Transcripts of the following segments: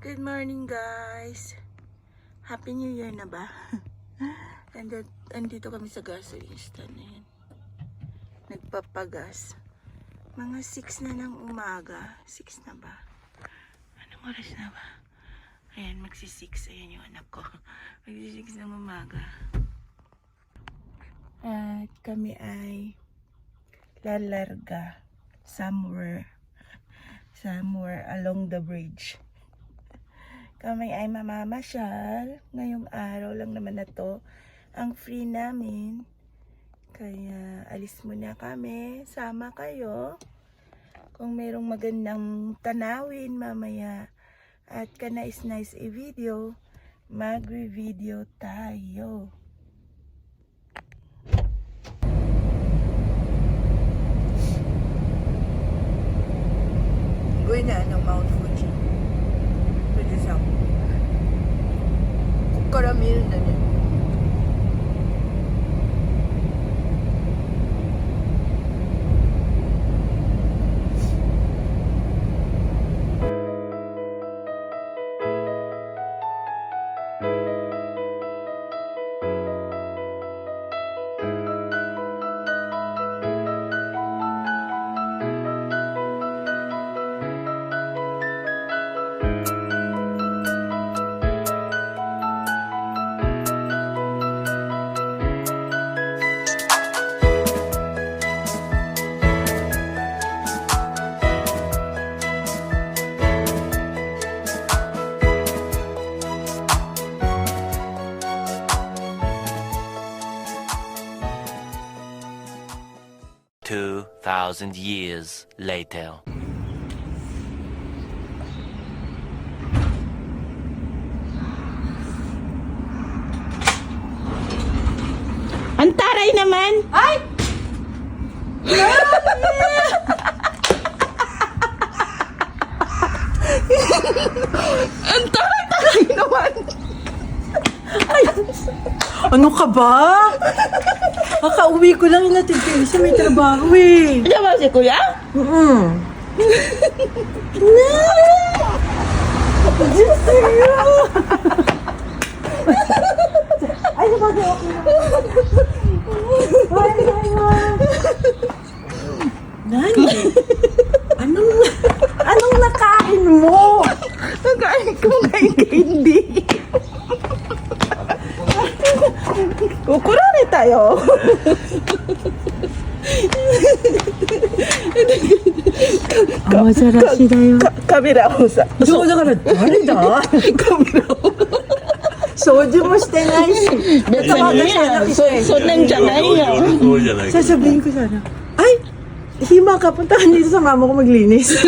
Good morning guys. Happy New Year na ba? andito, andito kami sa gasoline stand na yan. Nagpapagas. Mga 6 na ng umaga. 6 na ba? Anong oras na ba? Ayan, magsi-6. Ayan yung anak ko. Magsi-6 ng umaga. At kami ay lalarga somewhere somewhere along the bridge. Kami ay mamamasyal. Ngayong araw lang naman na to ang free namin. Kaya alis muna kami. Sama kayo. Kung merong magandang tanawin mamaya at kanais-nice i-video, magre-video tayo. Gawin na ng Mount Fuji. こっから見えるんだね。2,000 years later. Ang naman! Ay! Ang taray-taray naman! Ay! Ano ka ba? Kakauwi ko lang natin kayo sa may trabaho eh. Ano ba si kuya? Mm. Ay, bakit okay na? Ay, ay, ay. Nani? Anong, anong nakain mo? Nagkain kumain ka hindi. Kukurari tayo. Ang masarap sila yun. Ka- kamera ko sa. そうだから誰だ kamera ko. 掃除もしてないし。 Beto niya. So, so nandiyan na yun. Sasabihin ko sana, ay, hima ka, puntahan dito sa mama ko maglinis.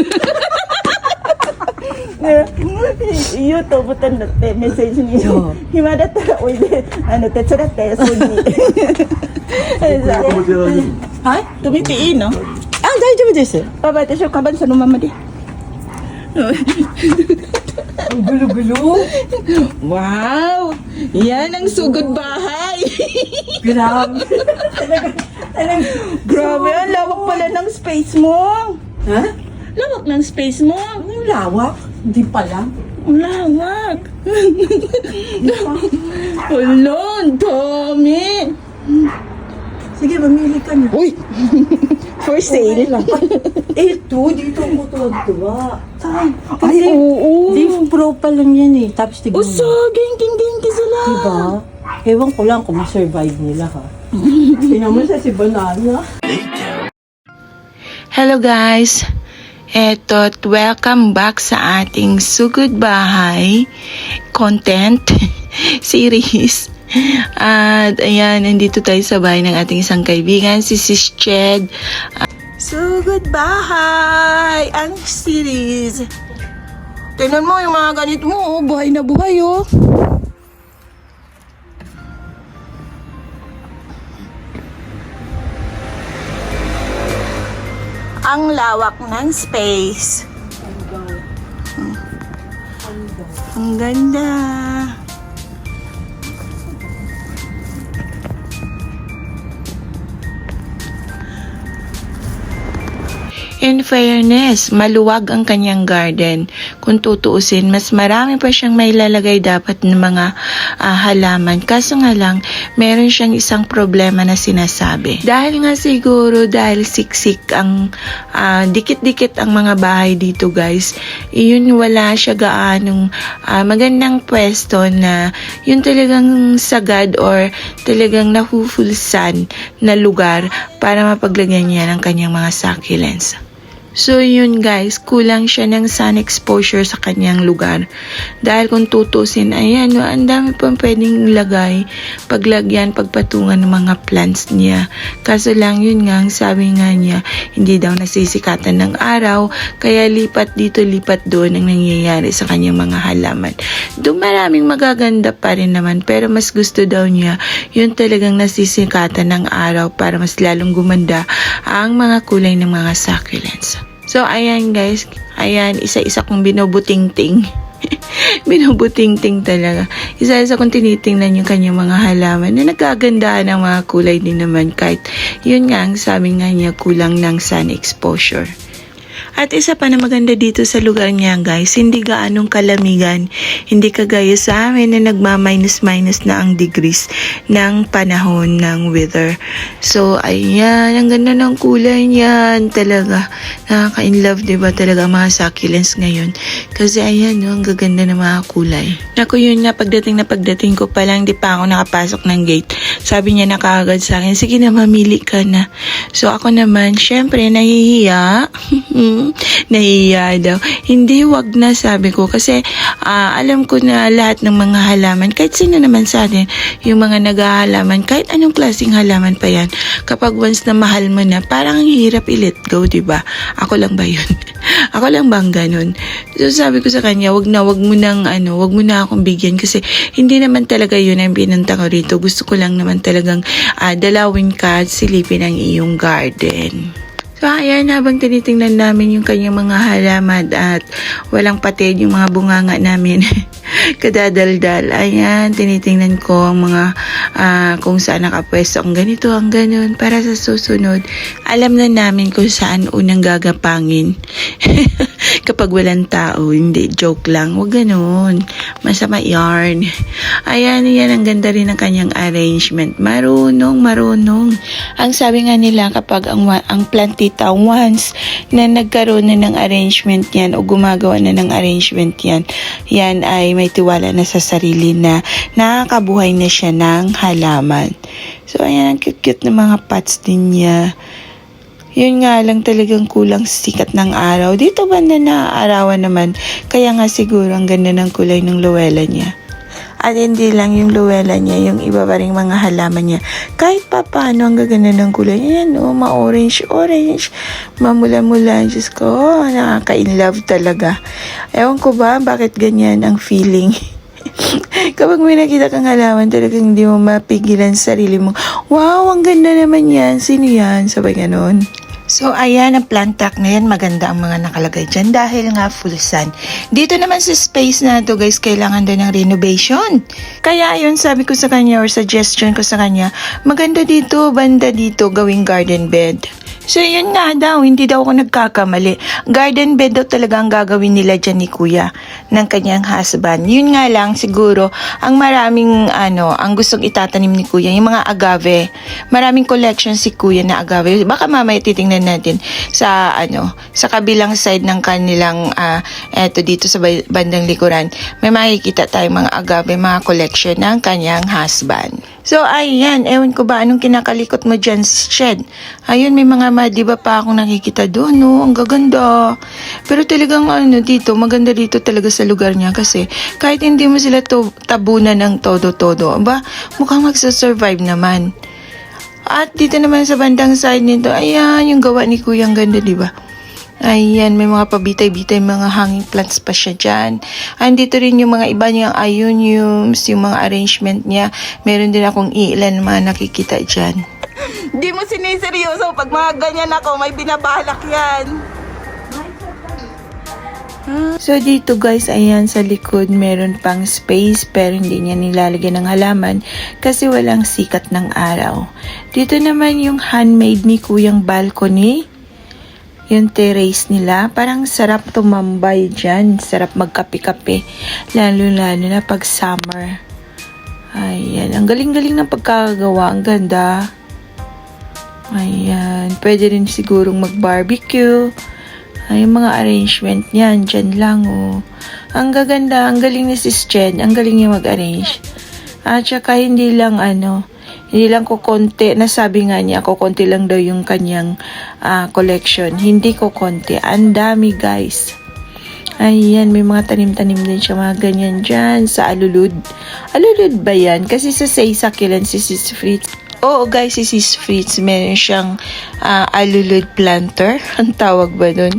ね、言うと思ったんだってメッセージにそう暇だったらおいであの手伝って掃除にはい止めていいのあ、大丈夫です。パパ私はカバンそのままでぐるぐる wow yan ang sugod bahay Grabe. grabe ang lawak pala ng space mo Ha? lawak ng space mo Anong lawak? Hindi pala. ang lawak Hello, ang dami. Sige, mamili ka na. Uy! For sale. Ito, dito ako tuwa. Ay, Kasi, oo. Live Pro pa lang yan eh. Tapos tignan mo. Uso, ginking-ginky sila. Diba? Ewan ko lang kung ma-survive nila ha. Tingnan mo sa si Banana. Hello guys. Eto, welcome back sa ating Sugod Bahay content series. At ayan, nandito tayo sa bahay ng ating isang kaibigan, si Sis Ched. Sugod Bahay! Ang series. Tingnan mo yung mga ganito mo, oh, buhay na buhay oh. Ang lawak ng space. Ang ganda. In fairness, maluwag ang kanyang garden. Kung tutuusin, mas marami pa siyang may lalagay dapat ng mga ah, halaman. Kaso nga lang, meron siyang isang problema na sinasabi. Dahil nga siguro, dahil siksik ang ah, dikit-dikit ang mga bahay dito guys, yun wala siya gaanong ah, magandang pwesto na yun talagang sagad or talagang nahufulsan na lugar para mapaglagyan niya ng kanyang mga succulents. So yun guys, kulang siya ng sun exposure sa kanyang lugar. Dahil kung tutusin, ayan, no, ang dami pang pwedeng ilagay, paglagyan, pagpatungan ng mga plants niya. Kaso lang yun nga, ang sabi nga niya, hindi daw nasisikatan ng araw, kaya lipat dito, lipat doon ang nangyayari sa kanyang mga halaman. Doon maraming magaganda pa rin naman, pero mas gusto daw niya, yun talagang nasisikatan ng araw para mas lalong gumanda ang mga kulay ng mga succulents. So, ayan guys. Ayan, isa-isa kong binubuting-ting. binubuting-ting talaga. Isa-isa kong tinitingnan yung kanyang mga halaman na nagkagandahan ng mga kulay din naman kahit yun nga ang sabi nga niya kulang ng sun exposure. At isa pa na maganda dito sa lugar niya guys, hindi gaanong kalamigan. Hindi kagaya sa amin na nagma-minus-minus na ang degrees ng panahon ng weather. So, ayan, ang ganda ng kulay niyan talaga. Nakaka-in love, di ba talaga mga succulents ngayon? Kasi ayan, no, ang gaganda ng mga kulay. Naku, yun nga, pagdating na pagdating ko pa lang, di pa ako nakapasok ng gate. Sabi niya na kaagad sa akin, sige na, mamili ka na. So, ako naman, syempre, nahihiya. nahihiya daw. Hindi, wag na, sabi ko. Kasi, ah, alam ko na lahat ng mga halaman, kahit sino naman sa atin, yung mga naghahalaman, kahit anong klaseng halaman pa yan, kapag once na mahal mo na, parang ang hirap i-let go, ba? Ako lang ba yun? ako lang bang ganun? So, sabi ko sa kanya, wag na, wag mo nang, ano, wag mo na akong bigyan kasi hindi naman talaga yun ang pinunta ko rito. Gusto ko lang naman talagang ah, dalawin ka at silipin ang iyong garden. So, ayan, habang tinitingnan namin yung kanyang mga halaman at walang patid yung mga bunganga namin. Kadadaldal. Ayan, tinitingnan ko ang mga ah, kung saan nakapwesto ang ganito, ang ganun. Para sa susunod, alam na namin kung saan unang gagapangin. Kapag walang tao, hindi, joke lang. Huwag ganun. Masama yarn. Ayan, yan, ang ganda rin ng kanyang arrangement. Marunong, marunong. Ang sabi nga nila kapag ang, ang plantita once na nagkaroon na ng arrangement yan o gumagawa na ng arrangement yan, yan ay may tiwala na sa sarili na nakakabuhay na siya ng halaman. So, ayan, ang cute-cute ng mga pots din niya. Yun nga lang talagang kulang sikat ng araw. Dito ba na naaarawan naman? Kaya nga siguro ang ganda ng kulay ng luwela niya. At hindi lang yung luwela niya, yung iba pa ring mga halaman niya. Kahit pa paano ang gaganda ng kulay niya. Yan, oh, ma-orange, orange. Mamula-mula. Diyos ko, oh, nakaka-in love talaga. Ewan ko ba, bakit ganyan ang feeling? Kapag may nakita kang halaman, talagang hindi mo mapigilan sa sarili mo. Wow, ang ganda naman yan. Sino yan? Sabay ganon. So, ayan, ang plant track na yan, maganda ang mga nakalagay dyan dahil nga full sun. Dito naman sa space na to guys, kailangan din ng renovation. Kaya yun, sabi ko sa kanya or suggestion ko sa kanya, maganda dito, banda dito, gawing garden bed. So, yun nga daw, hindi daw ako nagkakamali. Garden bed daw talaga ang gagawin nila dyan ni Kuya ng kanyang husband. Yun nga lang, siguro, ang maraming, ano, ang gustong itatanim ni Kuya, yung mga agave. Maraming collection si Kuya na agave. Baka mamaya titingnan natin sa, ano, sa kabilang side ng kanilang, ah, eto dito sa bandang likuran. May makikita tayong mga agave, mga collection ng kanyang husband. So, ayan, ewan ko ba anong kinakalikot mo dyan shed. Ayun, may mga madiba pa akong nakikita doon, no? Ang gaganda. Pero talagang ano dito, maganda dito talaga sa lugar niya kasi kahit hindi mo sila to, tabunan ng todo-todo, ba, mukhang magsasurvive naman. At dito naman sa bandang side nito, ayan, yung gawa ni Kuya, ang ganda, di ba? Ayan, may mga pabitay-bitay, mga hanging plants pa siya dyan. Andito rin yung mga iba niyang ioniums, yung mga arrangement niya. Meron din akong ilan mga nakikita dyan. Di mo siniseryoso. Pag mga ganyan ako, may binabalak yan. So dito guys, ayan sa likod meron pang space pero hindi niya nilalagyan ng halaman kasi walang sikat ng araw. Dito naman yung handmade ni Kuyang balcony. Yung terrace nila. Parang sarap tumambay dyan. Sarap magkape-kape. Lalo-lalo na pag summer. Ayan. Ang galing-galing ng pagkakagawa. Ang ganda. Ayan. Pwede rin sigurong mag-barbecue. Ay, yung mga arrangement niyan, dyan lang, oh. Ang gaganda, ang galing ni Sis Jen. Ang galing niya mag-arrange. At saka hindi lang, ano, hindi lang ko konti, nasabi nga niya, ko konti lang daw yung kanyang ah, collection. Hindi ko konti. Ang dami, guys. Ayan, may mga tanim-tanim din siya, mga ganyan dyan sa alulud. Alulud ba yan? Kasi sa succulent si Sis Fritz. Oo guys, si Sis Fritz, meron siyang ah, alulud planter. Ang tawag ba dun?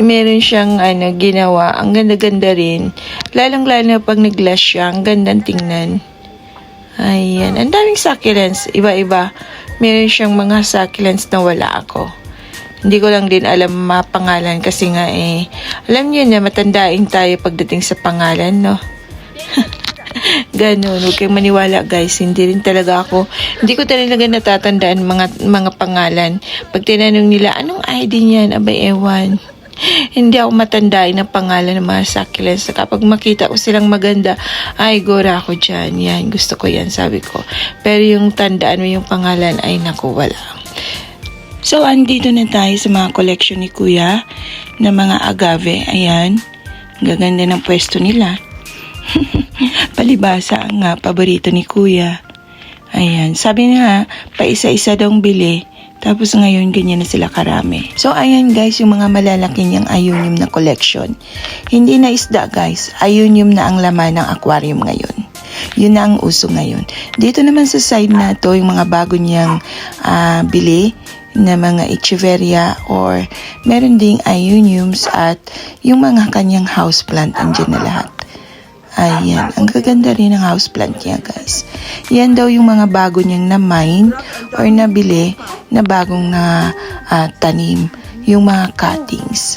meron siyang ano, ginawa. Ang ganda-ganda rin. Lalong-lalo pag nag-glass siya, ang gandang tingnan. Ayan, ang daming succulents, iba-iba. Meron siyang mga succulents na wala ako. Hindi ko lang din alam mga pangalan kasi nga eh, alam niyo na matandaing tayo pagdating sa pangalan, no? Ganun, huwag kayong maniwala guys, hindi rin talaga ako, hindi ko talaga natatandaan mga, mga pangalan. Pag tinanong nila, anong ID niyan? Abay, ewan. Hindi ako matandain ng pangalan ng mga succulents. Kapag makita ko silang maganda, ay, gora ako dyan. Yan, gusto ko yan, sabi ko. Pero yung tandaan mo yung pangalan, ay naku, wala. So, andito na tayo sa mga collection ni Kuya na mga agave. Ayan. Ang gaganda ng pwesto nila. Palibasa ang nga paborito ni Kuya. Ayan. Sabi niya, pa isa-isa daw bili. Tapos ngayon, ganyan na sila karami. So, ayan guys, yung mga malalaki niyang ionium na collection. Hindi na isda guys. Ionium na ang laman ng aquarium ngayon. Yun na ang uso ngayon. Dito naman sa side na to, yung mga bago niyang ah, bili na mga echeveria or meron ding ioniums at yung mga kanyang houseplant andyan na lahat. Ayan, ang gaganda rin ng houseplant niya guys. Yan daw yung mga bago niyang na-mine or nabili na bagong na ah, tanim, yung mga cuttings.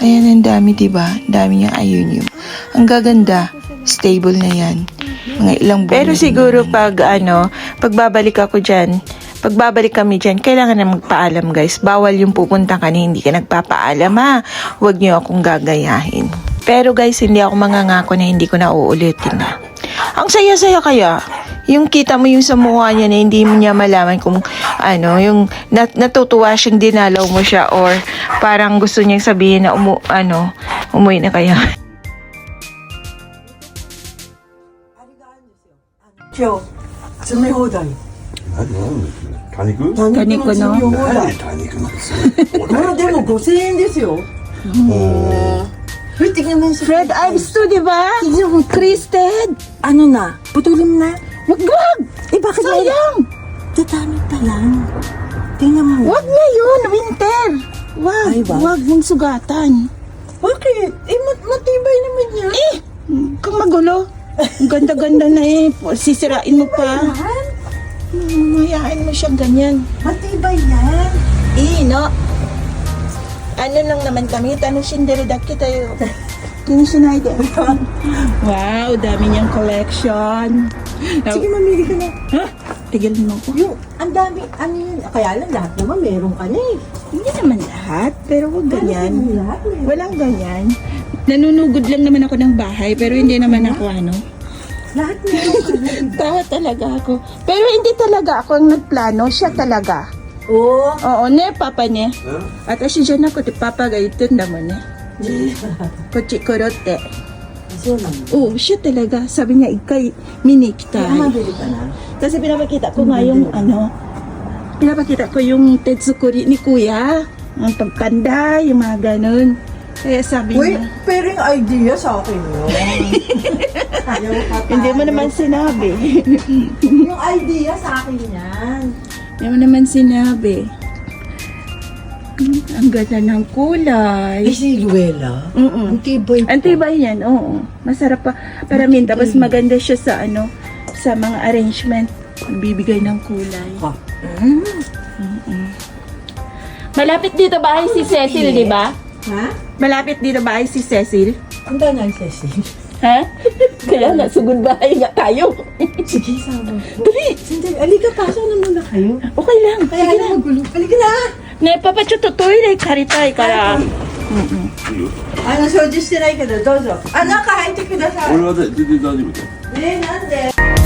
Ayan, ang dami diba? Ang dami niyang ionium. Ang gaganda, stable na yan. Mga ilang buwan Pero na siguro pag ano, pagbabalik ako dyan, pagbabalik kami dyan, kailangan na magpaalam guys. Bawal yung pupunta ka na hindi ka nagpapaalam ha. Huwag niyo akong gagayahin. Pero guys, hindi ako mangangako na hindi ko na uulitin na. Ang saya-saya kaya. Yung kita mo yung sa mukha niya na hindi mo niya malaman kung ano, yung nat- natutuwa siyang dinalaw mo siya or parang gusto niyang sabihin na umu ano, umuwi na kaya. 今日詰め放題何何多肉多肉の詰め放題何多肉なんですよ。まあでも5000円ですよ Wait, tingnan mo yung Red Ives to, di ba? Twisted. Ano na? Putulin na? Wag, wag! Eh, bakit Sayang! Tatami pa lang. Tingnan mo. Wag ngayon, winter. Wag, Ay, wag. wag mong sugatan. Bakit? Eh, mat matibay naman yan. Eh, kung magulo. Ang ganda-ganda na eh. Sisirain mo pa. Mamayaan mo siya ganyan. Matibay yan. Eh, no? Ano lang naman kami, tanong sinderidak kita yun. Kini Schneider. wow, dami niyang collection. Sige, mamili ka na. Ha? Tigil mo ko. Yung, ang dami, ano yun? Kaya lang lahat naman meron ka na eh. Hindi naman lahat, pero wag ganyan. Ano, lahat meron. Walang ganyan. Nanunugod lang naman ako ng bahay, pero hindi naman ako ano. Lahat meron ka na. Tawa talaga ako. Pero hindi talaga ako ang nagplano, siya talaga. Oo. Oo, ne, papa ne. At asi dyan ako, ti papa gaitin naman ne. Kochi korote. So naman. Oo, siya talaga. Sabi niya, ikay, minikita. Kaya mabili ka na. Kasi pinapakita ko nga yung ano, pinapakita ko yung tetsukuri ni kuya. Ang pagkanda, yung mga ganun. Kaya sabi Uy, niya, pero yung idea sa akin yun. Ayaw pa hindi mo naman sinabi. Yung idea sa akin yan. Mo naman sinabi. Ang ganda ng kulay. Eh, si Luella. Mm-mm. Ang tibay pa. Antibay yan, oo. Masarap pa. Paramin, tapos maganda siya sa ano, sa mga arrangement. Bibigay ng kulay. Ha? Malapit dito bahay si Cecil, di ba? Ha? Malapit dito bahay si Cecil. Ang gana Cecil. Ha? Kaya nga, sugod bahay nga tayo. Sige, sama ko. Dali! Sandali, alika, pasok na muna kayo. Okay lang. Kaya Sige na lang. magulo. Alika na! ねえパパちょっとトイレ借りたいからいいよあの掃除してないけどどうぞあ中入ってください俺はね全然大丈夫だよえー、なんで